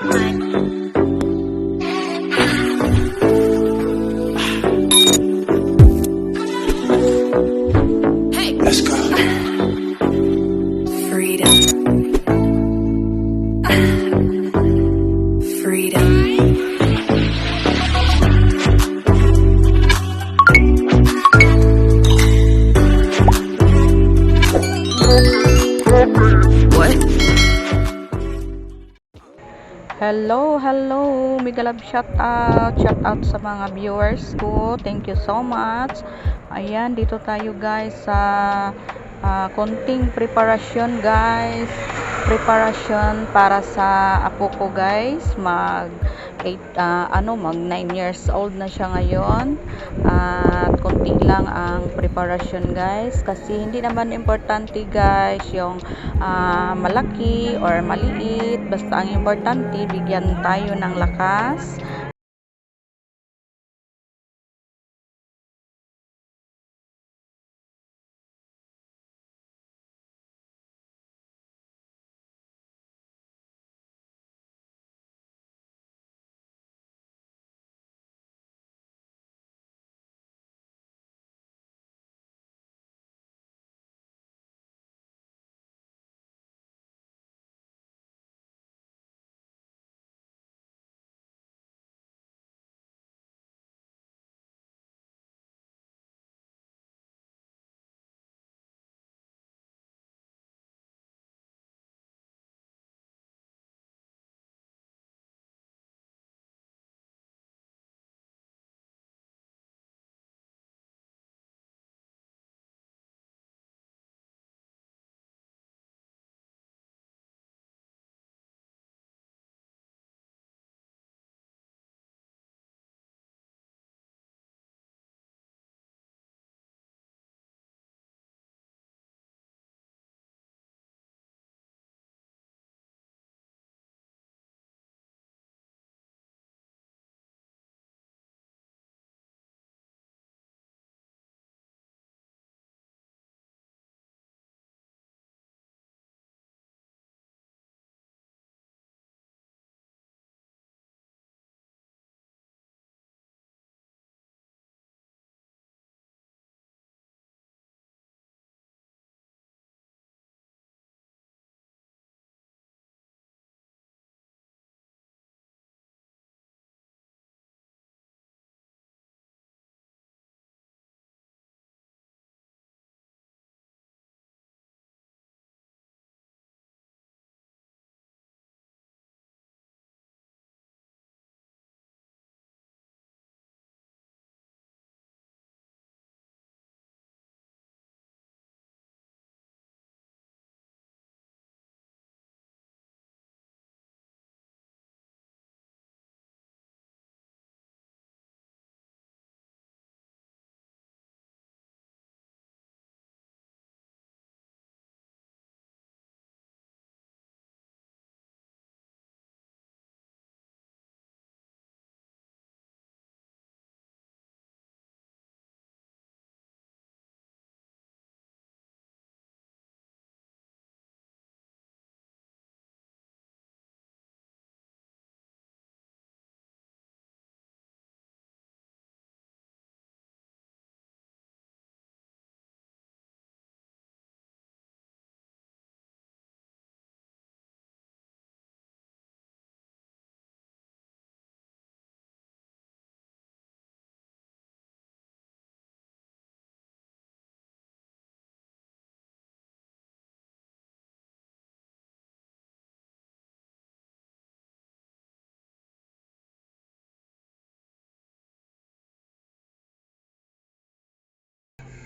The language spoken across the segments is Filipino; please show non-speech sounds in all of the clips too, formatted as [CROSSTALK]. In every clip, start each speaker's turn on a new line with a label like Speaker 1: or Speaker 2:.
Speaker 1: One.
Speaker 2: Hello, hello. Mega love shout out. Shout out sa mga viewers ko. Thank you so much. Ayan, dito tayo guys sa ah, konting preparation guys. Preparation para sa apo ko guys. Mag 8 ano mag 9 years old na siya ngayon. At konti lang ang preparation guys kasi hindi naman importante guys yung ah, malaki or maliit basta ang importante bigyan tayo ng lakas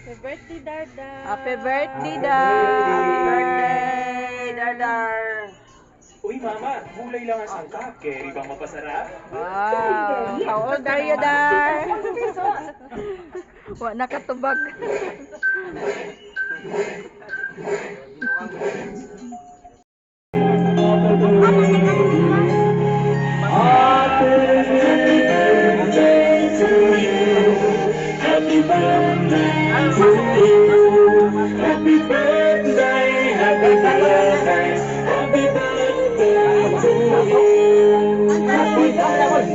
Speaker 2: Happy birthday, Darda! Happy birthday, Dar! Happy birthday, Dardar!
Speaker 3: Uy, mama, gulay lang ang sangkap. Kerry bang mapasarap?
Speaker 2: Wow! How old are you, Dar? Wa nakatubag.
Speaker 3: Happy birthday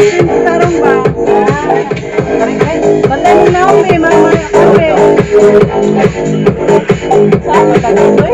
Speaker 3: Tarong ba? Ah, Bantay
Speaker 4: mo na umi,
Speaker 2: marumari ako umi. Saan mo ba dito?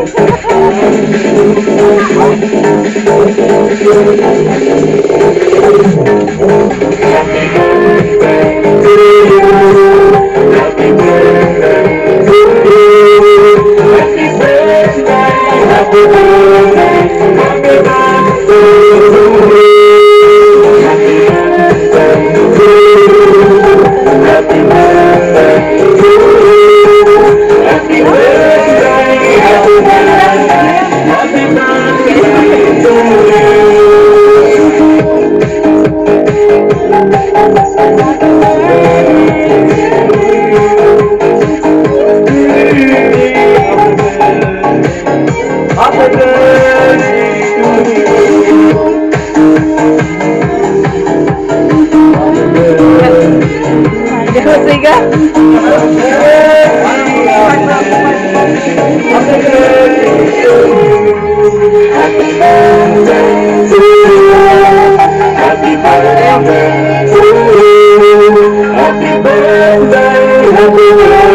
Speaker 2: Senhor.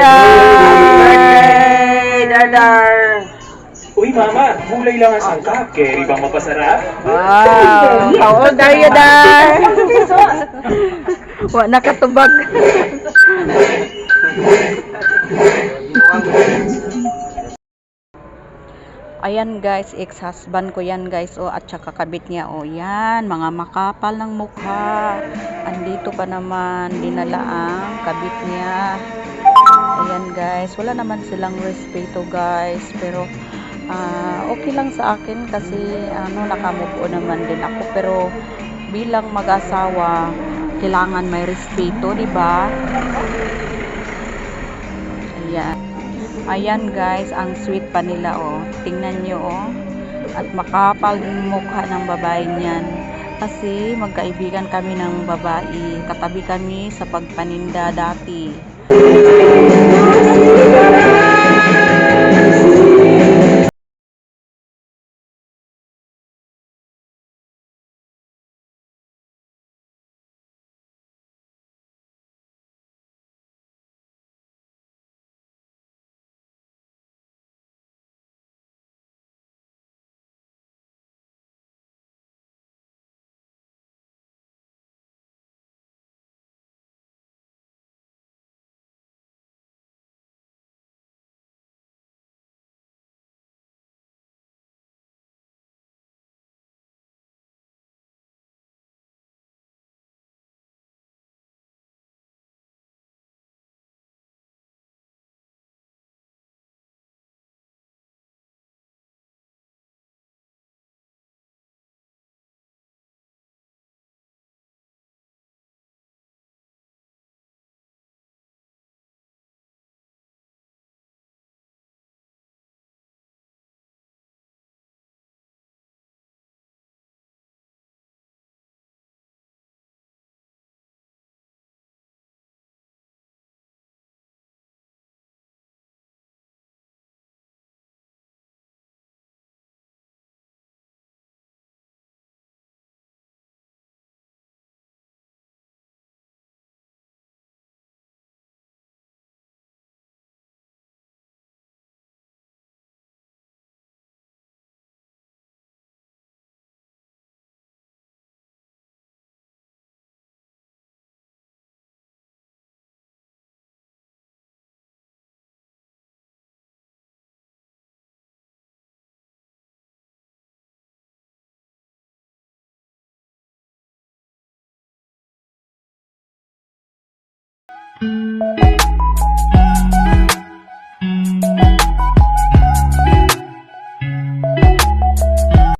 Speaker 2: Dad!
Speaker 4: Dadar.
Speaker 3: Uy, mama, gulay lang ang sangkap. Kerry bang mapasarap?
Speaker 2: Wow! How old are you, Dar? [LAUGHS] Wa nakatubag. [LAUGHS] Ayan guys, ex-husband ko yan guys, oh, at saka kabit niya, oh, yan, mga makapal ng mukha. Andito pa naman, dinala ang kabit niya. Ayan guys, wala naman silang respeto guys, pero ah, okay lang sa akin kasi ano, nakamove naman din ako, pero bilang mag-asawa, kailangan may respeto, di ba? Ayan. Ayan guys, ang sweet pa nila oh. Tingnan nyo oh. At makapal mukha ng babae niyan. Kasi magkaibigan kami ng babae. Katabi kami sa pagpaninda dati. Thank you.